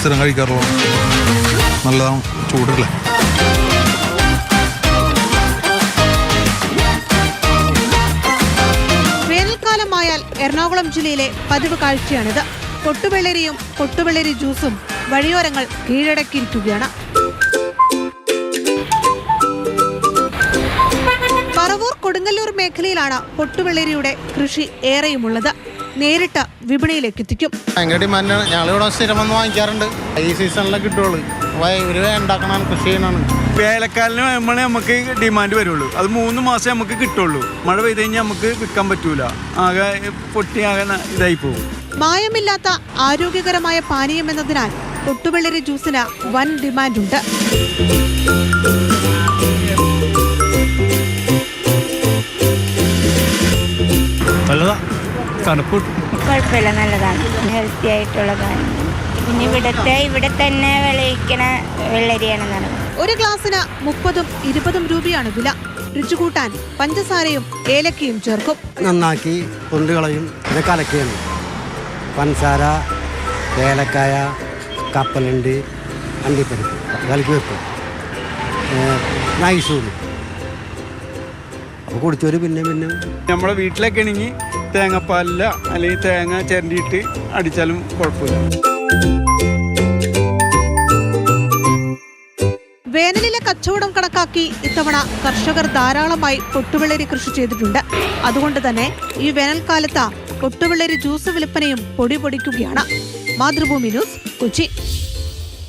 സ്ഥിരം കഴിക്കാറുള്ളൂ നല്ലതാണ്. ചൂടല്ലേ? വേനൽക്കാലമായാൽ എറണാകുളം ജില്ലയിലെ പതിവ് കാഴ്ചയാണിത്. പൊട്ടുവെള്ളരിയും പൊട്ടുവെള്ളരി ജ്യൂസും വഴിയോരങ്ങൾ കീഴടക്കിയിരിക്കുകയാണ്. പറവൂർ കൊടുങ്ങല്ലൂർ മേഖലയിലാണ് പൊട്ടുവെള്ളരിയുടെ കൃഷി ഏറെയുമുള്ളത്. നേരിട്ട് വിപണിയിലേക്ക് എത്തിക്കും ഭയങ്കര ഡിമാൻഡാണ് ഞങ്ങളിവിടെ സ്ഥിരം വന്ന് വാങ്ങിക്കാറുണ്ട്. ഈ സീസണിലെ കിട്ടുള്ളൂ കൃഷി ചെയ്യണതാണ് വേലക്കാലിന് വരുമ്പോഴേ നമുക്ക് ഡിമാൻഡ് വരുള്ളൂ. അത് മൂന്ന് മാസം നമുക്ക് കിട്ടുള്ളൂ. മഴ പെയ്ത് കഴിഞ്ഞാൽ നമുക്ക് വിൽക്കാൻ പറ്റൂല. ആകെ പൊട്ടി ആകെ ഇതായി പോകും. മായമില്ലാത്ത ആരോഗ്യകരമായ പാനീയം എന്നതിനാൽ പൊട്ടുവെള്ളരി ജ്യൂസിന് വൻ ഡിമാൻഡുണ്ട് തണുപ്പ്. കുഴപ്പമില്ല നല്ലതാണ്. ഹെൽത്തി ആയിട്ടുള്ളതാണ് പിന്നെ ഇവിടുത്തെ ഇവിടെ തന്നെ വിളയിക്കണ വെള്ളരിയാണ് നല്ലത് ഒരു ഗ്ലാസ്സിന് മുപ്പതും ഇരുപതും രൂപയാണ് വില. രുചി കൂട്ടാൻ പഞ്ചസാരയും ഏലക്കയും ചേർക്കും. നന്നാക്കി തൊണ്ട് കളയും പിന്നെ കലക്കുകയാണ് പഞ്ചസാര ഏലക്കായ കപ്പലുണ്ട് അണ്ടിപ്പരിപ്പ്. കലക്കി വെക്കും. നൈസൂട് അപ്പോൾ കുടിച്ചവർ പിന്നെ പിന്നെ. നമ്മുടെ വീട്ടിലൊക്കെ ഇണങ്ങി തേങ്ങാപ്പാലില്ല അല്ലെങ്കിൽ തേങ്ങ ചിരണ്ടിയിട്ട് അടിച്ചാലും കുഴപ്പമില്ല വേനലിലെ കച്ചവടം കണക്കാക്കി ഇത്തവണ കർഷകർ ധാരാളമായി പൊട്ടുവെള്ളരി കൃഷി ചെയ്തിട്ടുണ്ട്. അതുകൊണ്ട് തന്നെ ഈ വേനൽക്കാലത്ത് പൊട്ടുവെള്ളരി ജ്യൂസ് വിൽപ്പനയും പൊടി പൊടിക്കുകയാണ്. മാതൃഭൂമി ന്യൂസ് കൊച്ചി.